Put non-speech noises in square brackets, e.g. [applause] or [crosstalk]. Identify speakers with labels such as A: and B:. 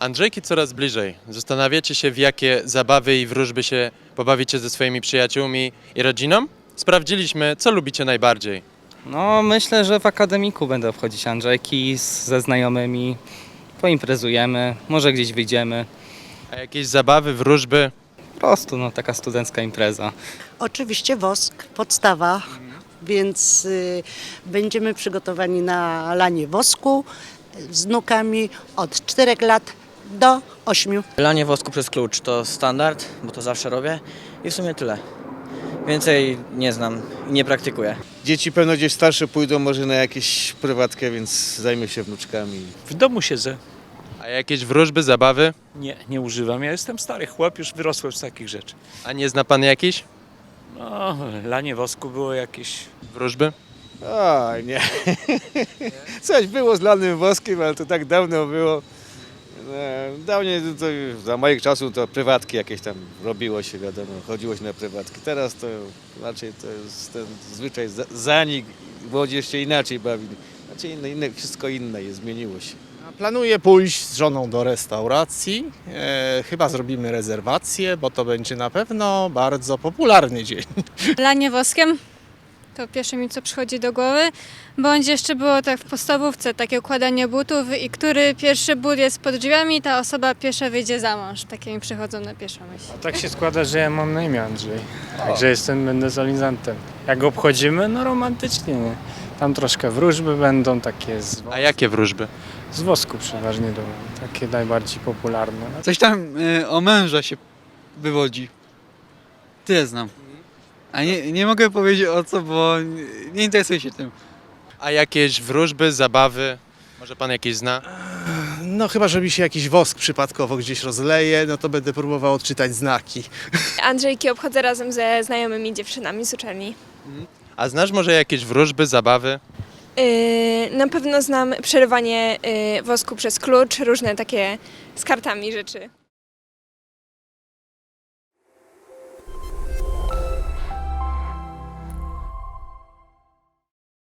A: Andrzejki coraz bliżej. Zastanawiacie się, w jakie zabawy i wróżby się pobawicie ze swoimi przyjaciółmi i rodziną? Sprawdziliśmy, co lubicie najbardziej.
B: No, myślę, że w akademiku będę obchodzić Andrzejki z, ze znajomymi. Poimprezujemy, może gdzieś wyjdziemy.
A: A jakieś zabawy, wróżby?
B: Po prostu, no, taka studencka impreza.
C: Oczywiście wosk, podstawa, więc y, będziemy przygotowani na lanie wosku z wnukami od 4 lat do 8.
D: Lanie wosku przez klucz to standard, bo to zawsze robię i w sumie tyle. Więcej nie znam i nie praktykuję.
E: Dzieci pewno gdzieś starsze pójdą może na jakieś prywatkę, więc zajmę się wnuczkami.
F: W domu siedzę.
A: A jakieś wróżby, zabawy?
F: Nie, nie używam. Ja jestem stary chłop, już wyrosłem z takich rzeczy.
A: A nie zna pan jakiś
F: No, lanie wosku było jakieś.
A: wróżby?
E: O, nie. [laughs] Coś było z lanym woskiem, ale to tak dawno było. No, Dawniej to, za moich czasów to prywatki jakieś tam robiło się, wiadomo, chodziło się na prywatki. Teraz to raczej to jest ten zwyczaj za- zanik, młodzież się inaczej bawi. Znaczy inne, inne, wszystko inne jest, zmieniło się.
G: Planuję pójść z żoną do restauracji. E, chyba zrobimy rezerwację, bo to będzie na pewno bardzo popularny dzień.
H: Lanie woskiem to pierwsze mi co przychodzi do głowy, bądź jeszcze było tak w podstawówce, takie układanie butów i który pierwszy but jest pod drzwiami, ta osoba pierwsza wyjdzie za mąż. Takie mi przychodzą na pierwszą myśl.
I: Tak się składa, że ja mam na imię Andrzej. Także jestem, będę solenzantem. Jak go obchodzimy? No romantycznie, nie? Tam troszkę wróżby będą, takie z,
A: A jakie wróżby?
I: z wosku przeważnie, do, takie najbardziej popularne.
J: Coś tam y, o męża się wywodzi. Tyle znam. A nie, nie mogę powiedzieć o co, bo nie, interesuję się tym.
A: A jakieś wróżby, zabawy? Może pan jakieś zna?
G: No chyba, że mi się jakiś wosk przypadkowo gdzieś rozleje, no to będę próbował odczytać znaki.
K: Andrzejki obchodzę razem ze znajomymi dziewczynami z uczelni.
A: A znasz może jakieś wróżby, zabawy?
K: Yy, na pewno znam przerywanie yy, wosku przez klucz, różne takie z kartami rzeczy.